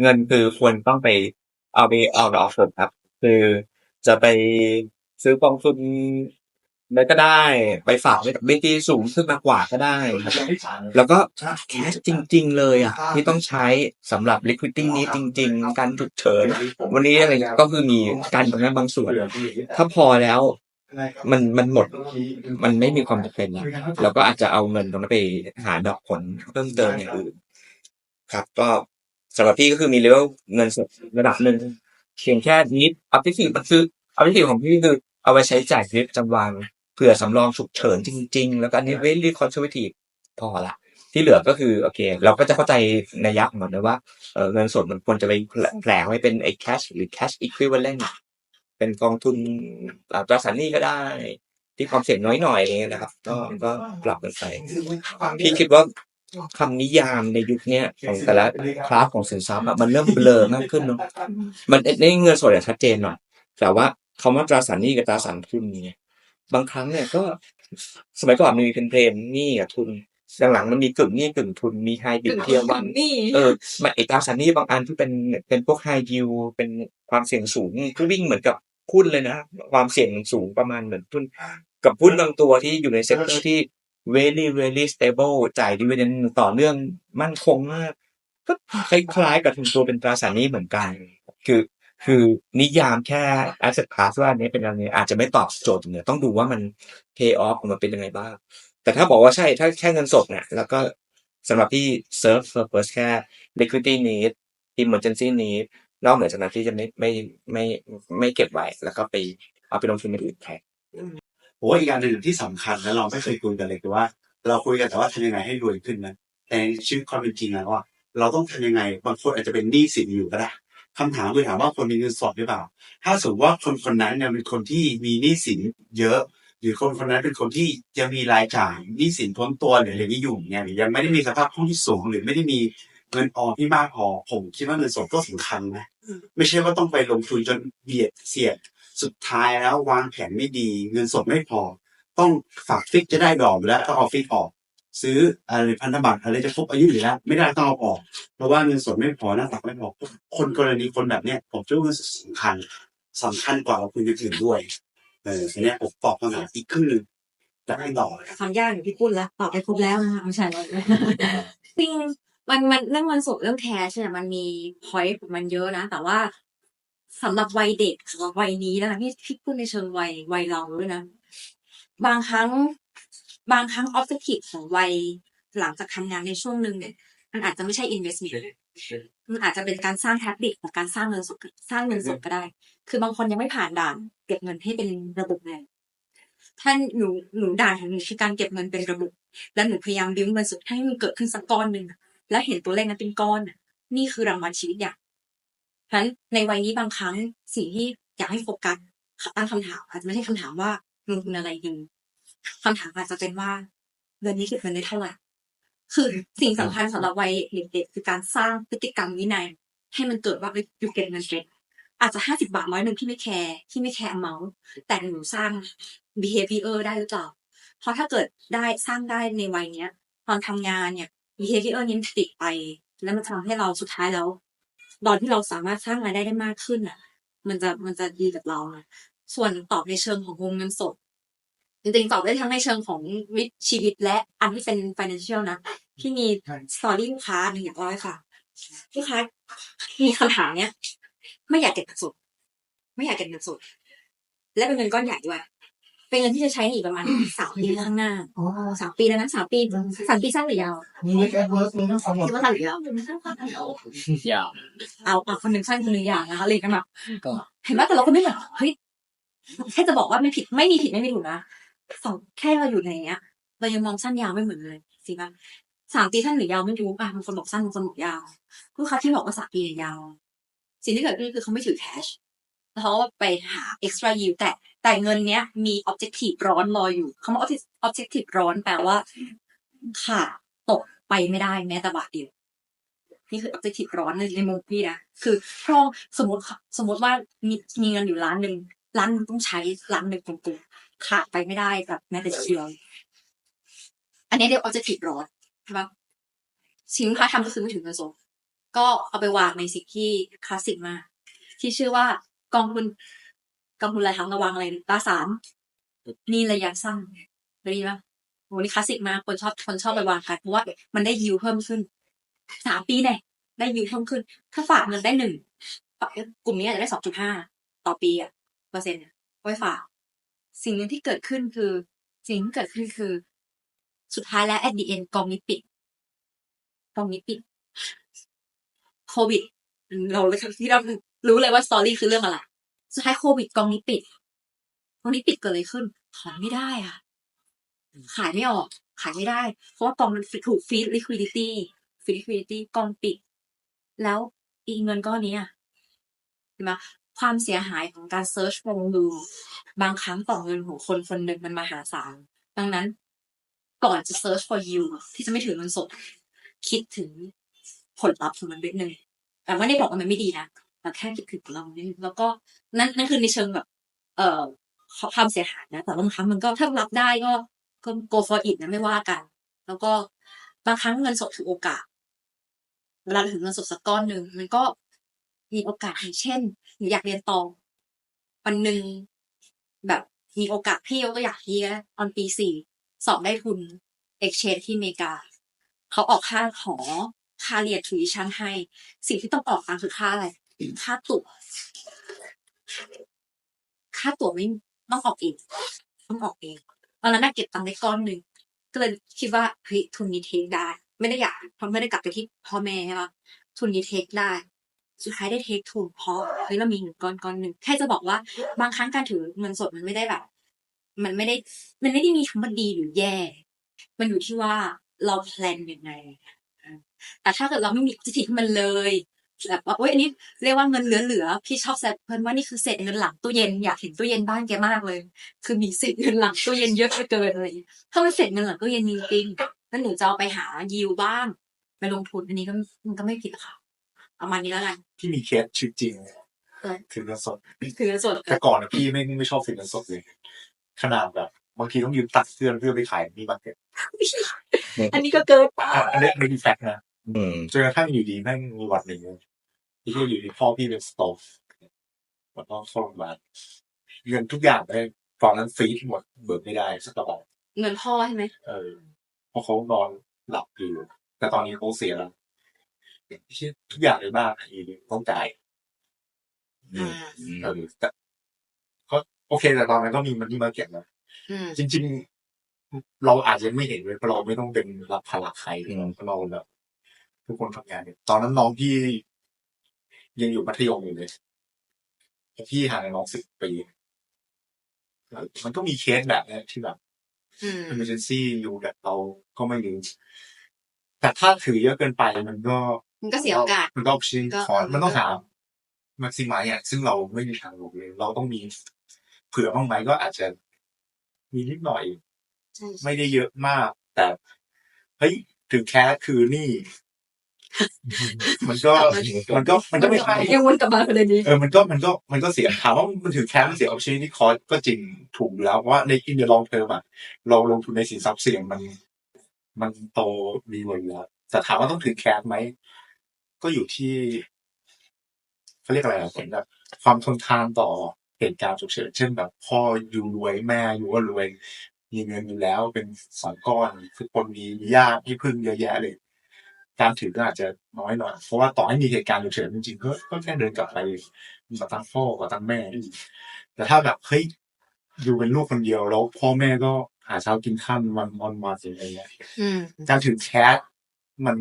เงินคือควรต้องไปเอาไปเอาดอกผลครับ คือจะไปซื้อกองทุนอะไรก็ได้ไปฝากไว้กับเบี้ยที่สูงขึ้นมากกว่าก็ได้ครับแล้วก็แคชจริง ๆ เลยอะ ที่ต้องใช้สำหรับ liquidity นี้จริง ๆ การฉุกเฉินวันนี้อะไรเงี้ยก็คือมีการตรงนั้นบางส่วน ถ้าพอแล้วมันมันหมดมันไม่มีความจำเป็นแล้วเราก็อาจจะเอาเงินตรงนั้นไปหาดอกผลเพิ่มเติมอย่างอื่นครับ ก็ สำหรับพี่ก็คือมีเลเวลเงินสดระดับหนึ่งเพียงแค่นิดอัพที่สี่มันคืออัพที่สี่ของพี่คือเอาไว้ใช้จ่ายชีวิตประจำวันเผื่อสำรองฉุกเฉินจริง ๆ แล้วก็อันนี้เวลี่คอนเซอร์วทีฟพอละที่เหลือก็คือโอเค เราก็จะเข้าใจในยยักษ์หมดเลยว่าเออเงินสดมันควรจะไปแผลไว้เป็นไอ้แคชหรือแคชอีควิเวลเลนเป็นกองทุนอ่าตราสารหนี้ก็ได้ ที่ความเสี่ยงน้อยหน่อยอะไรเงี้ยนะครับ ก็ก็ปรับกันไปพี่คิดว่า คำนิยามในยุคเนี้ยของแต่ละคลาสของสินทรัพย์อะมันเริ่มเบลอมากขึ้นเนาะมันในเงินสดอะชัดเจนหน่อยแต่ว่าคำว่าตราสารหนี้กับตราสารทุนเนี่ยบางครั้งเนี่ยก็สมัยก่อนมันมีเป็นเพลนหนี้กับทุนหลังๆมันมีกึ่งหนี้กึ่งทุนมีไฮบริดเทียมบ้างนี่เออมันไอตราสารหนี้บางอันที่เป็นเป็นพวกไฮยิวเป็นความเสี่ยงสูงก็วิ่งเหมือนกับหุ้นเลยนะ ความเสี่ยงสูงประมาณเหมือนหุ้นกับหุ้นบางตัวที่อยู่ในเซกเตอร์ที่ very very stable จ่ายดีเวเดนต่อเนื่องมั่นคงมากก็คล้ายๆกับทุนตัวเป็นตราสารนี้เหมือนกัน คือคือนิยามแค่ asset class ว่าอันนี้เป็นอะไรอาจจะไม่ตอบโจทย์เนี่ยต้องดูว่ามัน pay off ออกมาเป็นยังไงบ้าง แต่ถ้าบอกว่าใช่ถ้าแค่เงินสดเนี่ยแล้วก็สำหรับที่ serve purpose แค่ liquidity need emergency need นอกเหนือจากนั้นที่จะไม่ไม่ไม่ไม่เก็บไว้ แล้วก็ไปเอาไปลงทุนในอื่นแทน ผมว่าอีกอันหนึ่งที่สำคัญนะเราไม่เคยคุยกันเลยคือว่า เราคุยกันแต่ว่าทำยังไงให้รวยขึ้นนะแต่ในชีวิตความเป็นจริงแล้วว่าเราต้องทำยังไง บางคนอาจจะเป็นหนี้สินอยู่ก็ได้คำถามคือถามว่าคนมีเงินสดหรือเปล่า ถ้าสมมติว่าคนคนนั้นเนี่ยเป็นคนที่มีหนี้สินเยอะ หรือคนคนนั้นเป็นคนที่ยังมีรายจ่ายหนี้สินพ้นตัวหรืออะไรนี้อยู่เนี่ยหรือยังไม่ได้มีสภาพคล่องที่สูง หรือไม่ได้มีเงินออมที่มากพอผมคิดว่าเงินสดก็สำคัญนะไม่ใช่ว่าต้องไปลงทุนจนเบียดเสียด สุดท้ายแล้ววางแผนไม่ดี เงินสดไม่พอ ต้องฝากฟิกจะได้ดอกอยู่แล้วต้องเอาฟิกออก ซื้ออะไรพันธบัตรอะไรจะครบอายุอยู่แล้ว ไม่ได้ต้องเอาออก เพราะว่าเงินสดไม่พอหน้าตักไม่พอคนกรณีคนแบบเนี้ยผมคิดว่าเงินสดสำคัญสำคัญกว่าคุณอื่นๆด้วยเออทีเนี้ยผมตอบคำถามอีกครึ่งหนึ่งจะให้ต่อเลยความยากอยู่ที่ปุ้นแล้วตอบไปครบแล้วนะคะไม่ใช่แล้วจริงมันมันเรื่องเงินสดเรื่องแคชเนี่ยมันมีพอยต์ของมันเยอะนะ แต่ว่า สำหรับวัยเด็กสำหรับวัยนี้นะคะพี่พี่พูดในเชิงวัยวัยเราด้วยนะ บางครั้ง บางครั้งออบเจกตีของวัยหลังจากทำงานในช่วงหนึ่งเนี่ย มันอาจจะไม่ใช่ investment มันอาจจะเป็นการสร้าง habit ของการสร้างเงินสดสร้างเงินสดก็ได้ คือบางคนยังไม่ผ่านด่าน เก็บเงินให้เป็นระบบเลยถ้าหนูหนูด่านของหนูคือการเก็บเงินเป็นระบบ แล้วหนูพยายามบิ้วเงินสดให้มันเกิดขึ้นสักก้อนหนึ่งอะแล้วเห็นตัวเลขนั้นเป็นก้อนอะนี่คือรางวัลชีวิตอย่างเพราะ ฉะนั้นในวัยนี้บางครั้งสิ่งที่อยากให้โฟกัสตั้งคำถาม อาจจะไม่ใช่คำถามว่าลงทุนอะไรดีคำถามอาจจะเป็นว่าเดือนนี้เก็บเงินได้เท่าไหร่คือสิ่งสำคัญสำหรับวัยเด็กๆคือการสร้างพฤติกรรมวินัย ให้มันเกิดว่าอยอยู่เก็บเงินเก็บอาจจะห้าสิบาทร้อยหนึ่งที่ไม่แคร์ที่ไม่แคร์เมาส์แต่หนูสร้าง behavior ได้หรือเปล่า เพราะถ้าเกิดได้สร้างได้ในวัยเนี้ย ตอนทำงานเนี่ย behavior นี้ติดไป แล้วมันทำให้เราสุดท้ายแล้ว ตอนที่เราสามารถสร้างรายได้ได้มากขึ้นอะ มันจะมันจะดีกับเราอะส่วนตอบในเชิงของวงเงินสดจริงๆตอบได้ทั้งในเชิงของวิถีชีวิตและอันที่เป็น financial นะที่มีสตอรี่ลูกค้าหนึ่งอยากเล่าให้ค่ะลูกค้ามีคำถามเนี้ย ไม่อยากเก็บเงินสดไม่อยากเก็บเงินสดและเป็นเงินก้อนใหญ่ด้วย เป็นเงินที่จะใช้อีกประมาณสามปีข้างหน้าอ๋อสามปีแล้วนะสามปีสามปีสั้นหรือยาวมีเล็กแอดเวิร์สมีทั้งสองหมดคิดว่าสั้นหรือยาวอย่าเอาเอาคนหนึ่งสั้นคนหนึ่งยาวนะคะเลยกันแบบก็เห็นไหมแต่เราก็ไม่แบบเฮ้ยแค่จะบอกว่าไม่ผิดไม่มีผิดไม่มีถูกนะสองแค่เราอยู่ในเนี้ยเรายังมองสั้นยาวไม่เหมือนเลยสิป่ะสามปีสั้นหรือยาวไม่รู้อะบางคนบอกสั้นบางคนบอกยาวลูกค้าที่บอกว่าสามปีเนี่ยยาวสิ่งที่เกิดขึ้นคือเขาไม่ถือแคชแล้ว เขาก็ไปหา extra yield แต่แต่เงินเนี้ยมี objective ร้อนรออยู่คำว่า objective- ร้อนแปลว่าขาดตกไปไม่ได้แม้แต่บาทเดียวนี่คือ objective ร้อนในในมุมพี่นะคือเพราะสมมติสมมติว่ามีมีเงินอยู่ล้านหนึ่งล้านนึงต้องใช้ล้านหนึ่งตรงๆขาดไปไม่ได้แบบแม้แต่เชียวอันนี้เรียก objective ร้อนใช่ปะสิ่งที่ค้าทำก็คือไม่ถึงเงินสดก็เอาไปวางในสิ่งที่คลาสสิกมากที่ชื่อว่า กองทุนกองทุนรายทางระวังอะไรตราสารนี่ระยะสั้นเคยได้ยินปะโหนี่คลาสสิกมากคนชอบคนชอบไปวางกันเพราะว่ามันได้ยิวเพิ่มขึ้นสามปีเนี่ยได้ยิวเพิ่มขึ้น ถ้าฝากเงินได้หนึ่งกลุ่มนี้อาจจะได้สองจุดห้าต่อปีอะเปอร์เซ็นต์ไว้ฝากสิ่งหนึ่งที่เกิดขึ้นคือ สิ่งที่เกิดขึ้นคือ สุดท้ายแล้ว at the end กองนี้ปิดกองนี้ปิดโควิด เราเลยที่เรา รู้เลยว่าสตอรี่คือเรื่องอะไร สุดท้ายโควิดกองนี้ปิดกองนี้ปิดเกิดอะไรขึ้นขายไม่ได้อะ ขายไม่ออก ขายไม่ได้ เพราะว่ากองมันถูกฟีด liquidity ฟีด liquidity กองปิด แล้วอีเงินก้อนนี้อะเห็นไหมความเสียหายของการ search for you บางครั้งต่อเงินของคนคนหนึ่งมันมหาศาล ดังนั้น ก่อนจะ search for you ที่จะไม่ถือเงินสด คิดถึงผลลัพธ์ของมันนิดนึงแต่ไม่ได้บอกว่ามันไม่ดีนะ แต่แค่คิดถึงเราเนิดนึงแล้วก็นั่นนั่นคือในเชิงแบบ เอ่อความเสียหายนะ แต่บางครั้งมันก็ถ้ารับได้ก็ก็ go for it นะไม่ว่ากัน แล้วก็บางครั้งเงินสดคือโอกาสเวลาเราถึงเงินสดสักก้อนหนึ่งมันก็มีโอกาสอย่างเช่นหนูอยากเรียนต่อวันหนึ่งแบบมีโอกาสพี่กตัวอย่างที่นตอนปีสี่สอบได้ทุน exchange ที่อเมริกา เขาออกค่าหอค่าเรียน tuition ให้ สิ่งที่ต้องออกตามคือค่าอะไร ค่าตั๋วค่าตั๋วไม่ต้องออกเองต้องออกเองตอนนั้นน่ะเก็บตังค์ได้ก้อนหนึ่งก็เลยคิดว่าเฮ้ยทุนนี้เทคได้ ไม่ได้อยากเพราะไม่ได้กลับไปที่พ่อแม่ใช่ปะทุนนี้เทคได้ สุดท้ายได้เทคทุนเพราะเฮ้ยเรามีเงินก้อนก้อนหนึ่งแค่จะบอกว่าบางครั้งการถือเงินสดมันไม่ได้แบบ มันไม่ได้ มันไม่ได้มีคำว่าดีหรือแย่ มันอยู่ที่ว่าเราแพลนยังไงแต่ถ้าเกิดเราไม่มีจิตมันเลย แบบว่าโอ๊ยอันนี้เรียกว่าเงินเหลือๆพี่ชอบแซวเพื่อนว่านี่คือเศษเงินหลังตู้เย็นอยากเห็นตู้เย็นบ้านแกมากเลย คือมีเศษเงินหลังตู้เย็นเยอะเหลือเกินอะไรอย่างเงี้ยถ้ามันเศษเงินหลังตู้เย็นจริงๆแล้วหนูจะเอาไปหายิวบ้างไปลงทุนอันนี้ก็มันก็ไม่ผิดหรอกค่ะประมาณนี้แล้วกันที่มีเคสชีวิตจริงเออถือเงินสดคือเงินสดแต่ก่อนอะพี่ไม่ไม่ชอบถือเงินสดเลยขนาดแบบบางทีต้องยืมตัดเสื้อเพื่อไปขายมีบัตเก็ตอันนี้ก็เกินไปอันนี้ไม่มีแฟกต์นะอืมจนกระทั่งอยู่ดีแม่งมีวันหนึ่ง ที่อยู่ดีพ่อพี่เป็นสโตฟมันต้องเข้าโรงพยาบาลเงินทุกอย่างเลยตอนนั้นฟรีทั้งหมดเบิกไม่ได้สักกระบาทเงินพ่อใช่ไหมเออเพราะเขานอนหลับอยู่ แต่ตอนนี้เขาเสียแล้วที่ทุกอย่างเลยมากอีกต้องจ่ายอ่าเออแต่เขาโอเคแต่ตอนนั้นก็มีมันที่มาเก็บนะอืมจริง ๆ เราอาจจะไม่เห็นเลยเพราะเราไม่ต้องเป็นรับภาระใครเลยเพราะเราแบบทุกคนทำงานเนี่ยตอนนั้นน้องพี่ ยังอยู่มัธยมอยู่เลยพี่ห่างกับน้องสิบปีแล้วมันก็มีเคสแบบเนี้ยที่แบบอืม emergency อยู่แบบเราก็ไม่รู้แต่ถ้าถือเยอะเกินไปมันก็ มันก็เสียโอกาส มันก็ชิงก็คอนเออมันต้องหา maximize อะซึ่งเราไม่มีทางรู้เลยเราต้องมี เผื่อบ้างไหมก็อาจจะมีนิดหน่อยใช่ไม่ได้เยอะมาก แต่เฮ้ยถึงแคสคือนี่ มันก็มันก็มันก็ไม่ใช่ยังวนกลับมาประเด็นนี้เออมันก็มันก็มันก็เสียถามว่ามันถือแคสมันเสีย opportunity cost ก็จริงถูกอยู่แล้วเพราะว่าใน in the long term อะเราลงทุนในสินทรัพย์เสี่ยงมัน มันโตดีกว่าอยู่แล้วแต่ถามว่าต้องถือแคสไหมก็อยู่ที่เขาเรียกอะไรอะผมแบบความทนทานต่อเหตุการณ์ฉุกเฉินเช่นแบบพ่ออยู่รวยแม่อยู่ก็รวยมีเงินอยู่แล้วเป็นสองก้อนทุกคนมีญาติที่พึ่งเยอะแยะเลย การถือก็อาจจะน้อยหน่อยเพราะว่าต่อให้มีเหตุการณ์ฉุกเฉินจริงๆก็ก็แค่เดินกลับไปกับตั้งพ่อกับตั้งแม่ แต่ถ้าแบบเฮ้ยอยู่เป็นลูกคนเดียวแล้วพ่อแม่ก็หาเช้ากินข้ามวันวันมาสิอะไรเงี้ยอืมการถือแคสมัน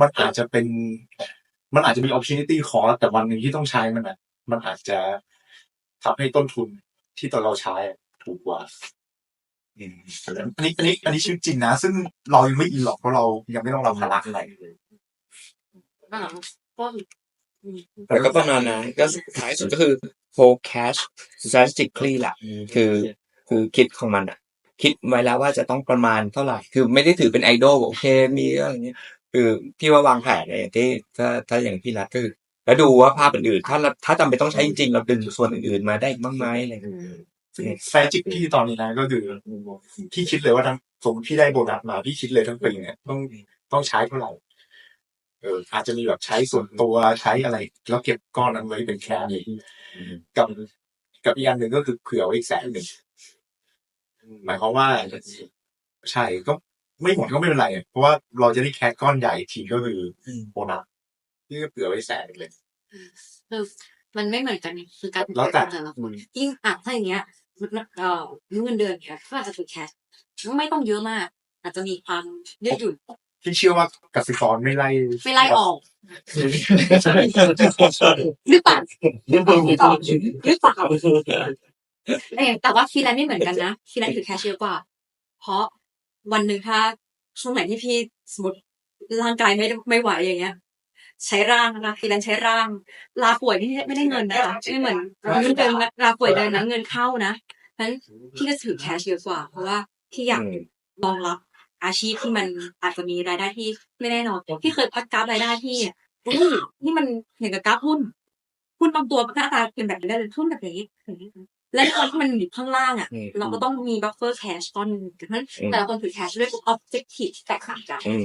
มันอาจจะเป็น มันอาจจะมี opportunity cost แต่วันหนึ่งที่ต้องใช้มันอะ มันอาจจะทำให้ต้นทุนที่ตอนเราใช้อะถูกกว่า อันนี้อันนี้อันนี้ชีวิตจริงนะ ซึ่งเรายังไม่อินหรอกเพราะเรายังไม่ต้องรับภาระอะไรเลยแต่ก็ประมาณนั้นก็ท้ายสุดก็คือ hold cash strategically แหละคือคือคิดของมันอะ คิดไว้แล้วว่าจะต้องประมาณเท่าไหร่ คือไม่ได้ถือเป็นไอดอลโอเค มีอะไรเงี้ยคือพี่ว่าวางแผนเนี่ยที่ถ้าถ้าอย่างพี่รัฐก็คือแล้วดูว่าภาพอื่นๆถ้าถ้าจำเป็นต้องใช้จริงๆเราดึงส่วนอื่นๆมาได้บ้างไหมอะไร ซึ่งแฟจิกพี่ตอนนี้นะก็คือพี่คิดเลยว่าทั้งสมมติพี่ได้โบนัสมาพี่คิดเลยทั้งปีเนี่ยต้องต้องใช้เท่าไหร่เอออาจจะมีแบบใช้ส่วนตัวใช้อะไร แล้วเก็บก้อนนั้นไว้เป็นแค่นี้กับกับอีกอันหนึ่งก็คือเผื่อไว้อีกแสนหนึ่งหมายความว่าใช่ก็ไม่หมดก็ไม่เป็นไร เพราะว่าเราจะได้แคสก้อนใหญ่อีกทีก็คืออมโบนัสนี่ก็เผื่อไว้แสนหนึ่งเลยคือมันไม่เหมือนกันคือการแล้วแต่แต่ละคนยิ่งอะถ้าอย่างเงี้ย เอ่อเงินเดือนเนี่ยก็อาจจะถือแคชไม่ต้องเยอะมาก อาจจะมีความยืดหยุ่นที่เชื่อว่ากสิกรไม่ไล่ไม่ไล่ออกหรือเปล่าหรือเปล่าหรือเปล่าเออแต่ว่าฟรีแลนซ์ไม่เหมือนกันนะฟรีแลนซ์ถือแคชเยอะกว่า เพราะวันหนึ่งถ้าช่วงไหนที่พี่สมมติร่างกายไม่ไม่ไหวอย่างเงี้ย ใช้ร่างนะคะฟรีแลนซ์ใช้ร่าง ลาป่วยนี่ไม่ได้เงินนะคะไม่เหมือนเงินเดือนลาป่วยเดือนนะเงินเข้านะเพราะฉะนั้นพี่ก็ถือแคชเยอะกว่า เพราะว่าพี่อยากรองรับอาชีพที่มันอาจจะมีรายได้ที่ไม่แน่นอนพี่เคยพักกราฟรายได้ที่อุ้ยนี่มันอย่างกับกราฟหุ้นหุ้นบางตัวหน้าตาเป็นแบบนี้ได้เลยหุ้นแบบนี้และในวันที่มันอยู่ข้างล่างอะอืมเราก็ต้องมีบัฟเฟอร์แคชก้อนหนึ่งเพราะฉะนั้นแต่ละคนถือแคชด้วย objective ที่แตกต่างกันอืม